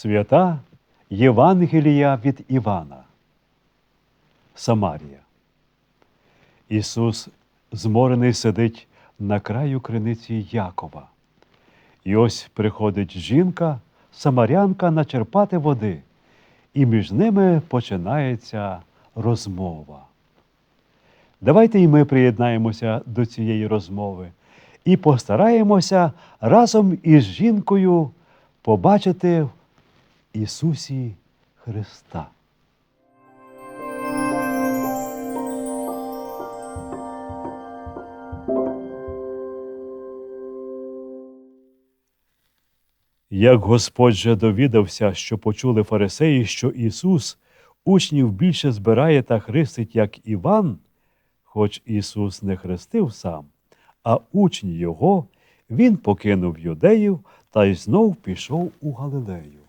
Свята Євангелія від Івана. Самарія. Ісус зморений сидить на краю криниці Якова. І ось приходить жінка, самарянка начерпати води, і між ними починається розмова. Давайте і ми приєднаємося до цієї розмови і постараємося разом із жінкою побачити Ісусі Христа. Як Господь же довідався, що почули фарисеї, що Ісус учнів більше збирає та хрестить, як Іван, хоч Ісус не хрестив сам, а учні Його, Він покинув юдеїв та й знов пішов у Галилею.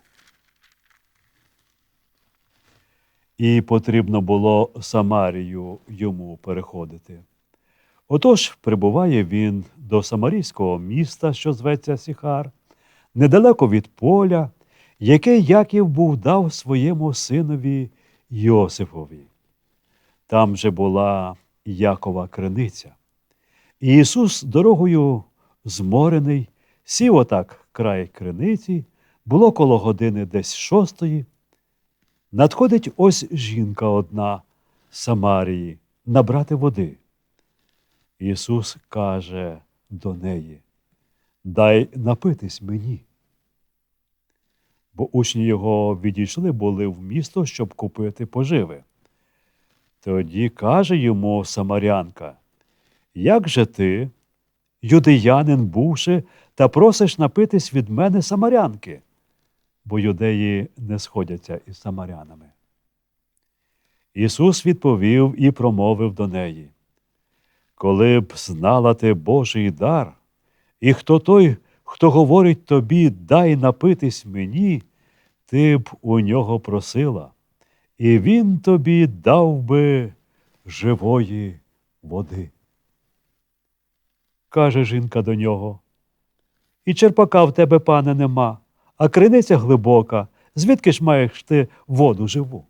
І потрібно було Самарію йому переходити. Отож прибуває він до самарійського міста, що зветься Сіхар, недалеко від поля, яке Яків був дав своєму синові Йосифові. Там же була Якова криниця. І Ісус дорогою зморений, сів отак край криниці, було коло години десь шостої. Надходить ось жінка одна з Самарії набрати води. Ісус каже до неї, дай напитись мені. Бо учні його відійшли були в місто, щоб купити поживи. Тоді каже йому Самарянка, як же ти, юдеянин бувши, та просиш напитись від мене самарянки? Бо юдеї не сходяться із самарянами. Ісус відповів і промовив до неї коли б знала ти Божий дар, і хто той, хто говорить тобі, дай напитись мені, ти б у нього просила, і він тобі дав би живої води. Каже жінка до нього. І черпака в тебе, пане, нема, а криниця глибока, звідки ж маєш ти воду живу?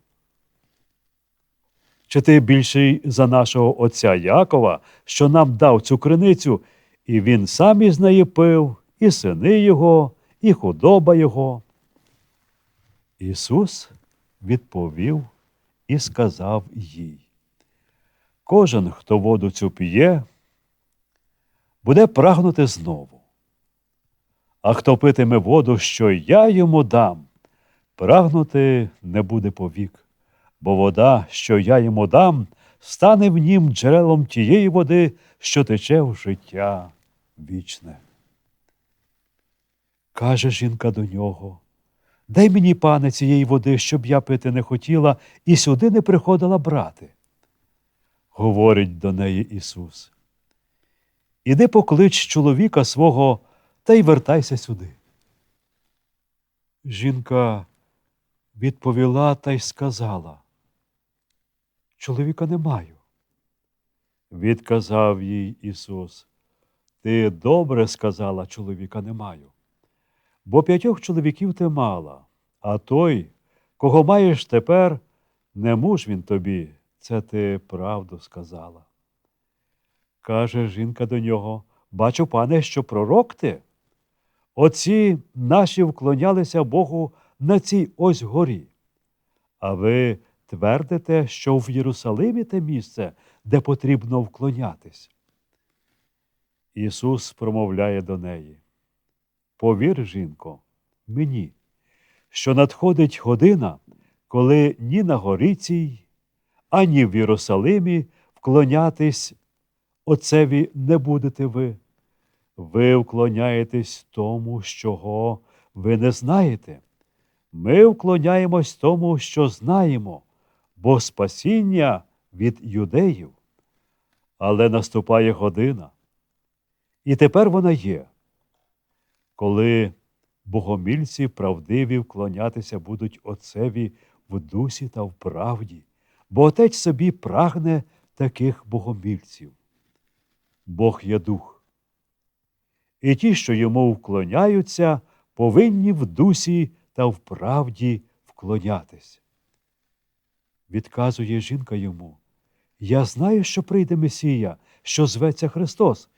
Чи ти більший за нашого отця Якова, що нам дав цю криницю, і він сам із неї пив, і сини його, і худоба його? Ісус відповів і сказав їй: Кожен, хто воду цю п'є, буде прагнути знову. А хто питиме воду, що я йому дам, прагнути не буде повік бо вода, що я йому дам, стане в нім джерелом тієї води, що тече в життя вічне. Каже жінка до нього, дай мені, пане, цієї води, щоб я пити не хотіла, і сюди не приходила брати. Говорить до неї Ісус. Іди поклич чоловіка свого та й вертайся сюди. Жінка відповіла та й сказала чоловіка не маю. Відказав їй Ісус, Ти добре сказала, чоловіка не маю. Бо п'ятьох чоловіків ти мала, а той, кого маєш тепер, не муж він тобі, це ти правду сказала. Каже жінка до нього Бачу, пане, що пророк ти. Отці наші вклонялися Богу на цій ось горі. А ви твердите, що в Єрусалимі те місце, де потрібно вклонятись. Ісус промовляє до неї. Повір, жінко, мені, що надходить година, коли ні на горі цій, ані в Єрусалимі вклонятись Отцеві не будете ви. Ви вклоняєтесь тому, чого ви не знаєте. Ми вклоняємось тому, що знаємо, бо спасіння від юдеїв. Але наступає година. І тепер вона є, коли богомільці правдиві вклонятися будуть Отцеві в дусі та в правді, бо Отець собі прагне таких богомільців. Бог є дух. І ті, що йому вклоняються, повинні в дусі та вправді вклонятись. Відказує жінка йому. Я знаю, що прийде Месія, що зветься Христос.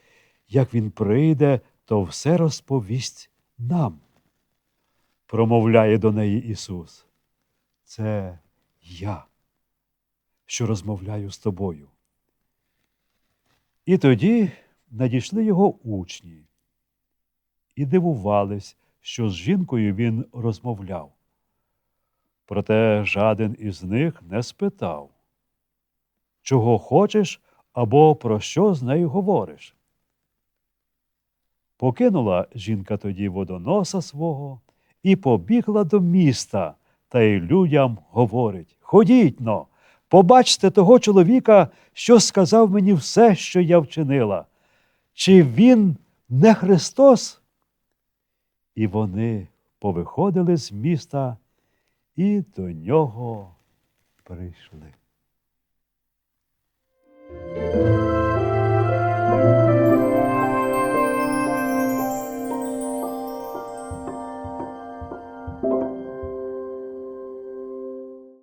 Як він прийде, то все розповість нам. Промовляє до неї Ісус. Це я, що розмовляю з тобою. І тоді надійшли його учні і дивувались, що з жінкою він розмовляв. Проте жаден із них не спитав, чого хочеш або про що з нею говориш. Покинула жінка тоді водоноса свого і побігла до міста, та й людям говорить Ходіть но, побачте того чоловіка, що сказав мені все, що я вчинила. Чи він не Христос? І вони повиходили з міста і до нього прийшли.